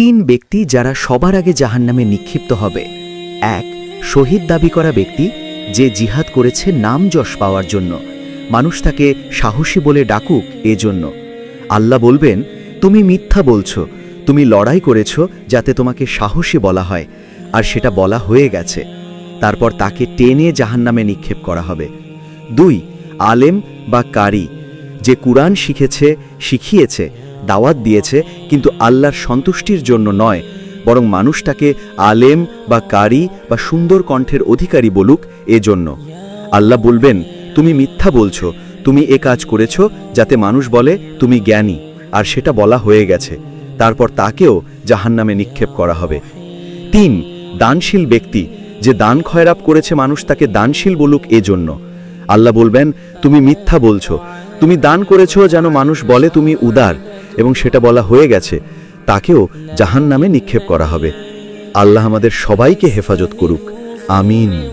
তিন ব্যক্তি যারা সবার আগে জাহান্নামে নিক্ষিপ্ত হবে। এক, শহীদ দাবি করা ব্যক্তি যে জিহাদ করেছে নাম যশ পাওয়ার জন্য। মানুষ তাকে সাহসী বলে ডাকুক এজন্য আল্লাহ বলবেন, তুমি মিথ্যা বলছো, তুমি লড়াই করেছ যাতে তোমাকে সাহসী বলা হয়, আর সেটা বলা হয়ে গেছে। তারপর তাকে টেনে জাহান্নামে নিক্ষেপ করা হবে। দুই, আলেম বা কারি, যে কুরআন শিখেছে, শিখিয়েছে দাওয়াত দিয়েছে কিন্তু আল্লাহর সন্তুষ্টির জন্য নয়, বরং মানুষ তাকে আলেম বা কারি বা সুন্দর কণ্ঠের অধিকারী বলুক এজন্য। আল্লাহ বলবেন, তুমি মিথ্যা বলছো, তুমি এ কাজ করেছ যাতে মানুষ বলে, তুমি জ্ঞানী আর সেটা বলা হয়ে গেছে। তারপর তাকেও জাহান্নামে নিক্ষেপ করা হবে। তিন, দানশীল ব্যক্তি, যে দান খয়রাপ করেছে মানুষ তাকে দানশীল বলুক এজন্য। আল্লাহ বলবেন, তুমি মিথ্যা বলছো, তুমি দান করেছ যেন মানুষ বলে, তুমি উদার এবং সেটা বলা হয়ে গেছে, তাকেও জাহান নামে নিক্ষেপ করা হবে। আল্লাহ আমাদের সবাইকে হেফাজত করুক। আমিন।